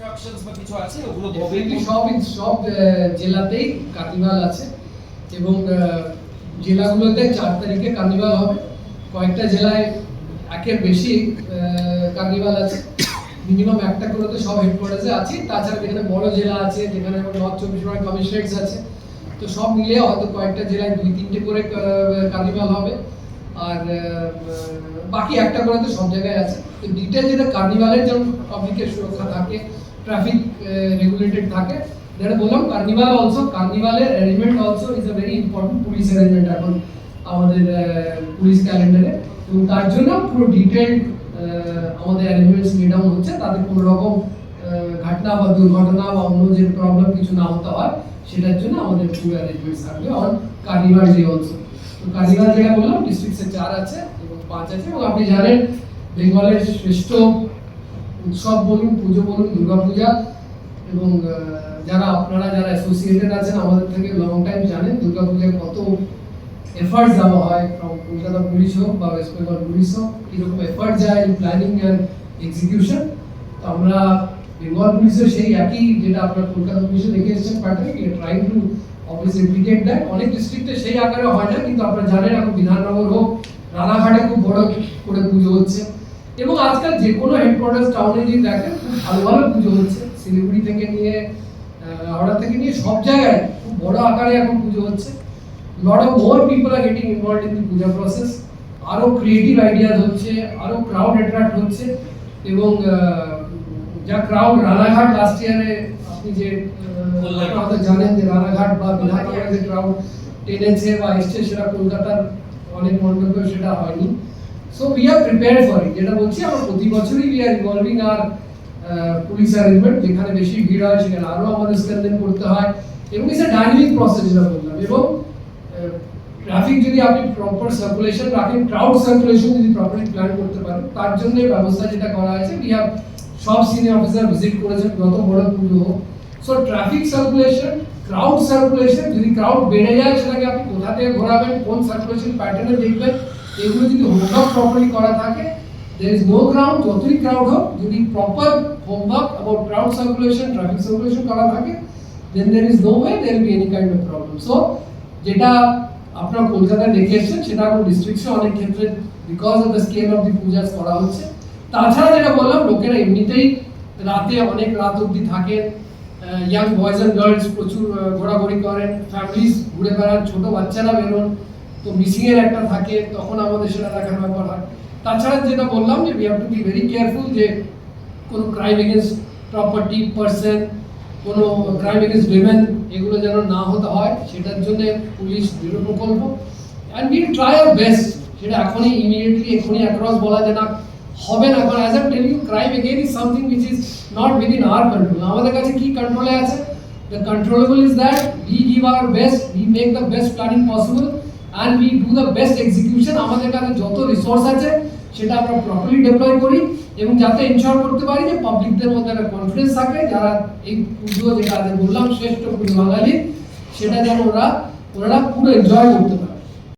Instructions বা কিছু আছে? ওগুলো সব সব জেলাতেই কার্নিভাল আছে। এবং জেলাগুলোতে চার তারিখে কার্নিভাল হবে। কয়েকটা জেলায় একের বেশি কার্নিভাল আছে। মিনিমাম একটা করে তো সব হেডকোয়ার্টার্সে আছে। তাছাড়া যেখানে বড় জেলা আছে যেখানে নর্থ চব্বিশ পরগনা কমিশনারেটস আছে। তো সব মিলিয়ে হয়তো কয়েকটা জেলায় দুই তিনটে করে কার্নিভাল হবে। আর বাকি একটা করে তো সব জায়গায় আছে। তো ডিটেল যেটা কার্নিভালের যেমন পাবলিকের সুরক্ষা থাকে ট্রাফিক রেগুলেটেড থাকে। যেটা বললাম carnival also কার্নিভালের arrangement also is a very important police arrangement এখন আমাদের পুলিশ ক্যালেন্ডারে এবং তার জন্য পুরো ডিটেল আমাদের অ্যারেঞ্জমেন্টস নিয়ে ডাউন হচ্ছে। তাতে কোনো রকম ঘটনা বা দুর্ঘটনা বা অন্য যে প্রবলেম কিছু না হতে হয়, সেটার জন্য আমাদের পুরো অ্যারেঞ্জমেন্টস থাকবে অন কার্নিভাল ডে অলসো তো কার্নিভাল যেটা বললাম ডিস্ট্রিক্টসে চার আছে এবং পাঁচ আছে। এবং আপনি জানেন, বেঙ্গলের শ্রেষ্ঠ উৎসব বলুন, পুজো বলুন, দুর্গাপূজা এবং যারা আপনারা যারা অ্যাসোসিয়েটেড আছেন আমাদের থেকে লং টাইম জানেন, দুর্গাপূজায় কত এফার্ট দেওয়া হয় ফ্রম কলকাতা পুলিশ হোক বা ওয়েস্ট বেঙ্গল পুলিশ হোক, কীরকম এফার্ট যায় প্ল্যানিং অ্যান্ড এক্সিকিউশন তো আমরা বেঙ্গল পুলিশের সেই একই যেটা আপনার কলকাতা পুলিশে দেখে এসেছেন pattern trying to office replicate দেয় অনেক ডিস্ট্রিক্টে সেই আকারে হয় না, কিন্তু আপনারা জানেন এখন বিধাননগর হোক, রানাঘাটে খুব বড় করে পুজো হচ্ছে। এবং আজকাল যে কোনো হেডকোয়ার্টার্স টাউনে যদি দেখেন খুব ভালো ভালো পুজো হচ্ছে। শিলিগুড়ি থেকে নিয়ে হাওড়া থেকে নিয়ে সব জায়গায় খুব বড় আকারে এখন পুজো হচ্ছে। Lot of more people are getting involve in the puja process আরও ক্রিয়েটিভ আইডিয়াস হচ্ছে আরও ক্রাউড অ্যাট্রাক্ট হচ্ছে। এবং যা ক্রাউড রানাঘাট লাস্ট ইয়ারে আপনি যে হয়তো জানেন যে রানাঘাট বা বিধাননগরে যে ক্রাউড টেনেছে বা এসছে সেটা কলকাতার অনেক মণ্ডপে সেটা হয়নি। So we are prepare for it যেটা বলছি, আমরা প্রতি বছরই we are involving our police arrangement যেখানে বেশি ভিড় হয়, সেখানে আরও আমাদের স্ট্রেনথেন করতে হয়। এবং ইটস এ ডাইনামিক প্রসেস যেটা বললাম। এবং ট্রাফিক যদি আপনি প্রপার সার্কুলেশন রাখেন ক্রাউড সার্কুলেশন যদি প্রপারলি প্ল্যান করতে পারেন, তার জন্য ব্যবস্থা যেটা করা আছে উই হ্যাভ সব সিনিয়র অফিসার ভিজিট করেছেন যত বড় পুজো so traffic circulation crowd circulation যদি ক্রাউড বেড়ে যায়, সেটাকে আপনি কোথা থেকে ঘোরাবেন, কোন সার্কুলেশন প্যাটার্নে দেখবেন এগুলো যদি হোমওয়ার্ক প্রপারলি করা থাকে, there is no crowd, যতই ক্রাউড হোক, যদি proper homework about crowd circulation, traffic circulation করা থাকে there is no way there will be any kind of problem. So, যেটা আপনার কলকাতায় দেখে এসেছেন, সেটা এখন ডিস্ট্রিক্টসে অনেক ক্ষেত্রে because of the scale of the pujas করা হচ্ছে। তাছাড়া যেটা বললাম, লোকেরা এমনিতেই রাতে, অনেক রাত অবধি থাকেন ইয়াং বয়েজ অ্যান্ড গার্লস প্রচুর ঘোরাঘুরি করেন ফ্যামিলিজ ঘুরে বেড়ান, ছোট বাচ্চারা বেরোন। তো মিসিং এর একটা থাকে, তখন আমাদের সেটা দেখার ব্যাপার হয়। তাছাড়া যেটা বললাম যে we have to be very careful যে, কোনো ক্রাইম এগেনস্ট প্রপার্টি পার্সন কোনো ক্রাইম এগেনস্ট উইমেন এগুলো যেন না হতে হয়, সেটার জন্য পুলিশ দৃঢ় প্রকল্প। And will try our best সেটা এখনই ইমিডিয়েটলি এখনই অ্যাক্রস বলা যায় না, হবে না। কারণ as I tell you crime again is something which is not within our control আমাদের কাছে কি কন্ট্রোলে আছে? The controllable is that we give our best we make the best planning possible and we do the best execution আমাদের কাছে যত resource আছে, সেটা আমরা প্রপারলি ডিপ্লয় করি এবং যাতে এনশিওর করতে পারি যে পাবলিকদের মধ্যে একটা কনফিডেন্স থাকে, যারা এই পুজো যেটা আগে বললাম, শ্রেষ্ঠ পুজো বাঙালি, সেটা যেন ওরা ওরা পুরো এনজয় করতে পারে।